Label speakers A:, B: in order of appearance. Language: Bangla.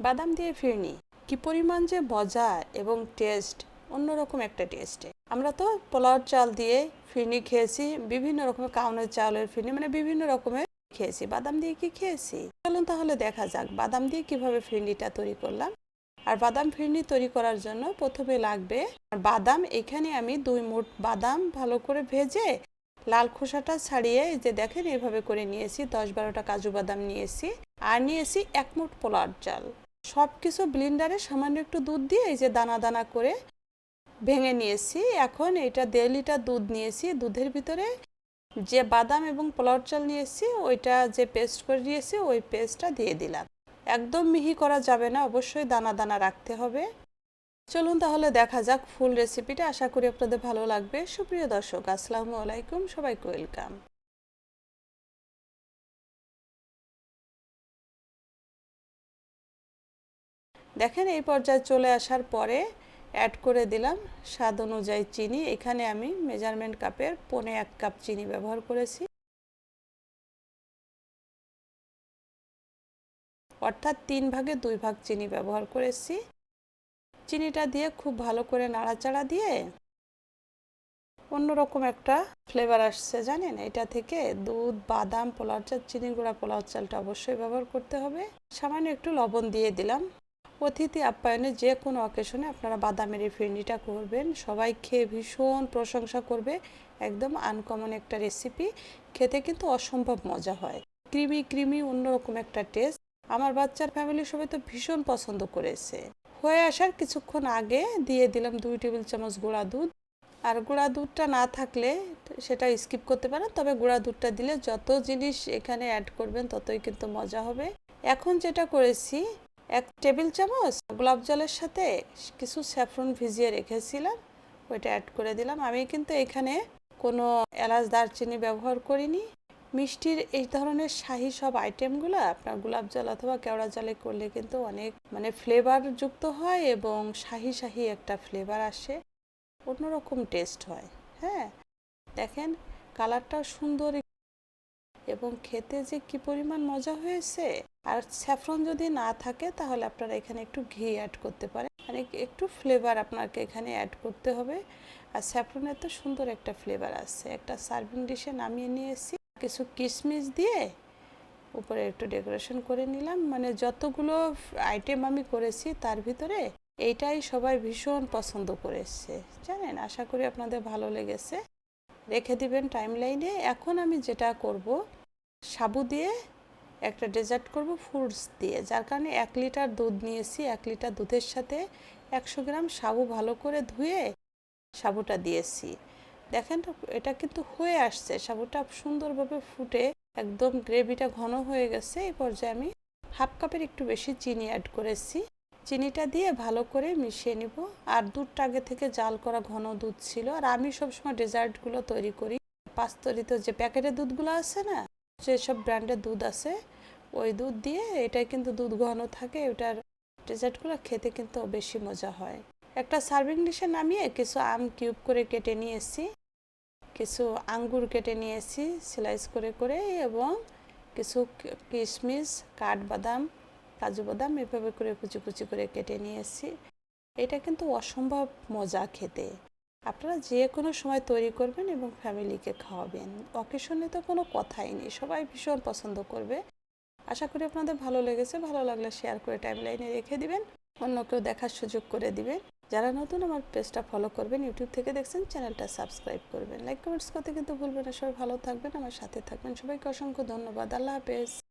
A: বাদাম দিয়ে ফিরনি। কি পরিমাণ যে মজা এবং টেস্ট অন্যরকম একটা টেস্টে আমরা তো পোলাওর চাল দিয়ে ফিরনি খেয়েছি, বিভিন্ন রকমের কাউনের চালের ফিরনি মানে বিভিন্ন রকমের খেয়েছি। বাদাম দিয়ে কি খেয়েছি? চলুন তাহলে দেখা যাক বাদাম দিয়ে কীভাবে ফিরনিটা তৈরি করলাম। আর বাদাম ফিরনি তৈরি করার জন্য প্রথমে লাগবে বাদাম এখানে আমি দুই মুঠ বাদাম ভালো করে ভেজে লাল খোসাটা ছাড়িয়ে যে দেখেন এভাবে করে নিয়েছি, দশ বারোটা কাজু বাদাম নিয়েছি, আর নিয়েছি এক মুঠ পোলার চাল। সব কিছু ব্লিন্ডারে সামান্য একটু দুধ দিয়ে এই যে দানা দানা করে ভেঙে নিয়েছি। এখন এটা দেড় লিটার দুধ নিয়েছি। দুধের ভিতরে যে বাদাম এবং পোলার চাল নিয়েছি, ওইটা যে পেস্ট করে নিয়েছি ওই পেস্টটা দিয়ে দিলাম। একদম মিহি করা যাবে না, অবশ্যই দানা দানা রাখতে হবে। চলুন তাহলে দেখা যাক ফুল রেসিপিটা আশা করি আপনাদের ভালো লাগবে। সুপ্রিয় দর্শক, আসসালামু আলাইকুম। সবাইকে ওয়েলকাম দেখেন, এই পর্যায়ে চলে আসার পরে অ্যাড করে দিলাম স্বাদ অনুযায়ী চিনি। এখানে আমি মেজারমেন্ট কাপের পনে এক কাপ চিনি ব্যবহার করেছি। অর্থাৎ তিন ভাগে দুই ভাগ চিনি ব্যবহার করেছি। চিনিটা দিয়ে খুব ভালো করে নাড়াচাড়া দিয়ে অন্যরকম একটা ফ্লেভার আসছে, জানেন? এটা থেকে দুধ, বাদাম পোলাও চাল চিনি গুঁড়া পোলাও চালটা অবশ্যই ব্যবহার করতে হবে। সামান্য একটু লবণ দিয়ে দিলাম। অতিথি আপ্যায়নে যে কোনো অকেশনে আপনারা বাদামের এই ফিরনিটা করবেন। সবাই খেয়ে ভীষণ প্রশংসা করবে। একদম আনকমন একটা রেসিপি খেতে কিন্তু অসম্ভব মজা হয়। ক্রিমি ক্রিমি অন্যরকম একটা টেস্ট আমার বাচ্চার ফ্যামিলি সবাই তো ভীষণ পছন্দ করেছে। হয়ে আসার কিছুক্ষণ আগে দিয়ে দিলাম দুই টেবিল চামচ গুঁড়া দুধ। আর গুঁড়া দুধটা না থাকলে সেটা স্কিপ করতে পারেন। তবে গুঁড়া দুধটা দিলে যত জিনিস এখানে অ্যাড করবেন, ততই কিন্তু মজা হবে। এখন যেটা করেছি এক টেবিল চামচ গোলাপ জলের সাথে কিছু স্যাফরন ভিজিয়ে রেখেছিলাম, ওইটা অ্যাড করে দিলাম। আমি কিন্তু এখানে কোনো এলাচ দারচিনি ব্যবহার করিনি। মিষ্টির এই ধরনের শাহি সব আইটেমগুলো আপনার গোলাপ জল অথবা কেওড়া জলে করলে কিন্তু অনেক মানে ফ্লেভার যুক্ত হয় এবং শাহি শাহি একটা ফ্লেভার আসে, অন্যরকম টেস্ট হয়। হ্যাঁ দেখেন কালারটা সুন্দর এবং খেতে যে কি পরিমাণ মজা হয়েছে, আর স্যাফরন যদি না থাকে তাহলে আপনারা এখানে একটু ঘি অ্যাড করতে পারেন। মানে একটু ফ্লেভার আপনাকে এখানে অ্যাড করতে হবে। আর স্যাফরনের তো সুন্দর একটা ফ্লেভার আছে। একটা সার্ভিং ডিশে নামিয়ে নিয়ে কিছু কিশমিশ দিয়ে উপরে একটু ডেকোরেশন করে নিলাম। মানে যতগুলো আইটেম আমি করেছি তার ভিতরে এইটাই সবাই ভীষণ পছন্দ করেছে। জানেন, আশা করি আপনাদের ভালো লেগেছে। রেখে দিবেন টাইম লাইনে এখন আমি যেটা করব, সাবু দিয়ে একটা ডেজার্ট করব ফ্রুটস দিয়ে। যার কারণে এক লিটার দুধ নিয়েছি, এক লিটার দুধের সাথে একশো গ্রাম সাবু ভালো করে ধুয়ে সাবুটা দিয়েছি। দেখেন তো, এটা কিন্তু হয়ে আসছে। সাবুটা সুন্দরভাবে ফুটে একদম গ্রেভিটা ঘন হয়ে গেছে। এই পর্যায়ে আমি হাফ কাপের একটু বেশি চিনি অ্যাড করেছি। চিনিটা দিয়ে ভালো করে মিশিয়ে নিব। আর দুধটা আগে থেকে জাল করা ঘন দুধ ছিল। আর আমি সবসময় ডেজার্টগুলো তৈরি করি। পাস্তরিত যে প্যাকেটের দুধগুলো আছে না, যেসব ব্র্যান্ডের দুধ আছে, ওই দুধ দিয়ে এটাই কিন্তু দুধ ঘন থাকে। ওটার ডেজার্টগুলো খেতে কিন্তু বেশি মজা হয়। একটা সার্ভিং ডিশে নামিয়ে কিছু আম কিউব করে কেটে নিয়েছি। কিছু আঙ্গুর কেটে নিয়েছি স্লাইস করে করে, এবং কিছু কিশমিশ, কাঠবাদাম কাজু বাদাম এভাবে করে কুচি কুচি করে কেটে নিয়েছি এটা কিন্তু অসম্ভব মজা খেতে। আপনারা যে কোনো সময় তৈরি করবেন এবং ফ্যামিলিকে খাওয়াবেন। অকেশনে তো কোনো কথাই নেই, সবাই ভীষণ পছন্দ করবে। আশা করি আপনাদের ভালো লেগেছে, ভালো লাগলে শেয়ার করে টাইম লাইনে রেখে দিবেন অন্য কেউ দেখার সুযোগ করে দিবেন। যারা নতুন আমার পেজটা ফলো করবেন ইউটিউব থেকে দেখছেন চ্যানেলটা সাবস্ক্রাইব করবেন। লাইক কমেন্টস করতে কিন্তু ভুলবেন না। সবাই ভালো থাকবেন, আমার সাথে থাকবেন। সবাইকে অসংখ্য ধন্যবাদ। আল্লাহ হাফেজ।